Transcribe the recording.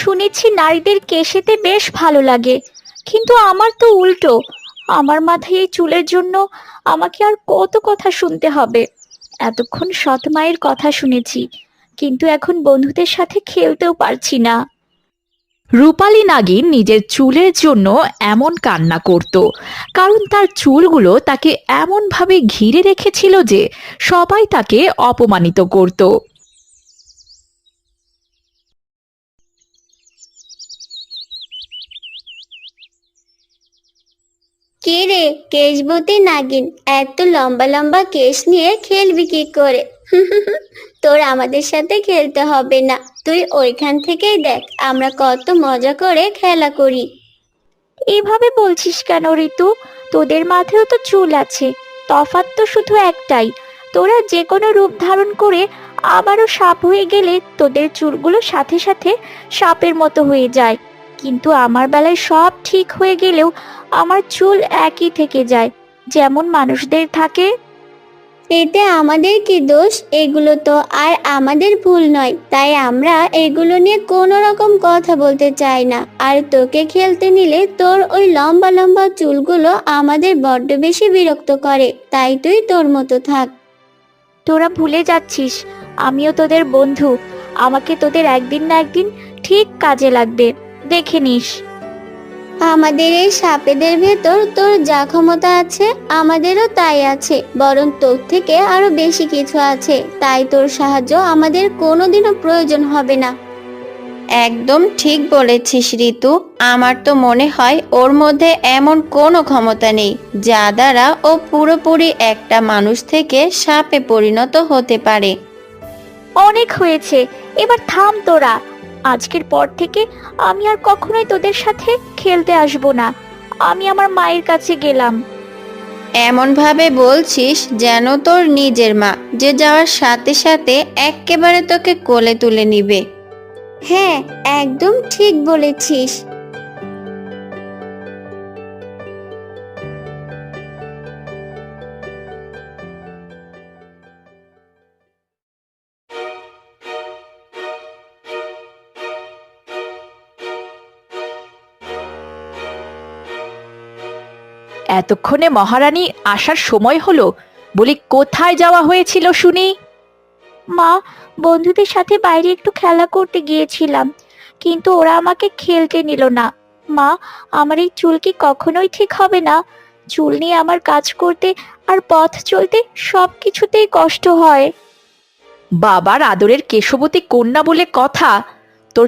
শুনেছি নারীদের কেশেতে বেশ ভালো লাগে, কিন্তু আমার তো উল্টো। আমার মাথায় এই চুলের জন্য আমাকে আর কত কথা শুনতে হবে। এতক্ষণ সৎ মায়ের কথা শুনেছি, কিন্তু এখন বন্ধুদের সাথে খেলতেও পারছি না। রূপালী নাগিন নিজের চুলের জন্য এমন কান্না করত, কারণ তার চুলগুলো তাকে এমনভাবে ঘিরে রেখেছিল যে সবাই তাকে অপমানিত করত। কে রে? কেশবতী নাগিন। এত লম্বা লম্বা কেশ নিয়ে খেলবি কি করে? তোর আমাদের সাথে খেলতে হবে না। তুই ওইখান থেকেই দেখ, আমরা কত মজা করে খেলা করি। এভাবে বলছিস কেন ঋতু? তোদের মাথায়ও তো চুল আছে। তফাৎ তো শুধু একটাই। তোরা যে কোনো রূপ ধারণ করে আবারও সাপ হয়ে গেলে তোদের চুলগুলো সাথে সাথে সাপের মতো হয়ে যায়। কিন্তু আমার বেলায় সব ঠিক হয়ে গেলেও আমার চুল একই থেকে যায় যেমন মানুষদের থাকে। এতে আমাদের কি দোষ? এগুলো তো আর আমাদের ভুল নয় তাই আমরা এগুলো নিয়ে কোনো রকম কথা বলতে চাই না। আর তোকে খেলতে নিলে তোর ওই লম্বা লম্বা চুলগুলো আমাদের বড্ড বেশি বিরক্ত করে তাই তুই তোর মতো থাক। তোরা ভুলে যাচ্ছিস আমিও তোদের বন্ধু আমাকে তোদের একদিন না একদিন ঠিক কাজে লাগবে। দেখে নিস। আমাদের এই সাপেদের ভেতর তোর যা ক্ষমতা আছে আমাদেরও তাই আছে। বরং তোর থেকে আরও বেশি কিছু আছে। তাই তোর সাহায্য আমাদের কোনোদিনও প্রয়োজন হবে না। একদম ঠিক বলেছিস ঋতু। আমার তো মনে হয় ওর মধ্যে এমন কোনো ক্ষমতা নেই যা দ্বারা ও পুরোপুরি একটা মানুষ থেকে সাপে পরিণত হতে পারে। অনেক হয়েছে। এবার থাম তোরা। আজকের পর থেকে আমি আর কখনোই তোদের সাথে খেলতে আসব না। আমি আমার মায়ের কাছে গেলাম। এমনভাবে বলছিস যেন তোর নিজের মা যে যাওয়ার সাথে সাথে একেবারে তোকে কোলে তুলে নিবে। হ্যাঁ একদম ঠিক বলেছিস। এতক্ষণে মহারানী আসার সময় হলো বলি কোথায় যাওয়া হয়েছিল শুনি? মা বন্ধুদের সাথে বাইরে একটু খেলা করতে গিয়েছিলাম কিন্তু ওরা আমাকে খেলতে নিল না। মা আমার এই চুল কি কখনোই ঠিক হবে না? চুল নিয়ে আমার কাজ করতে আর পথ চলতে সব কিছুতেই কষ্ট হয়। বাবার আদরের কেশবতী কন্যা বলে কথা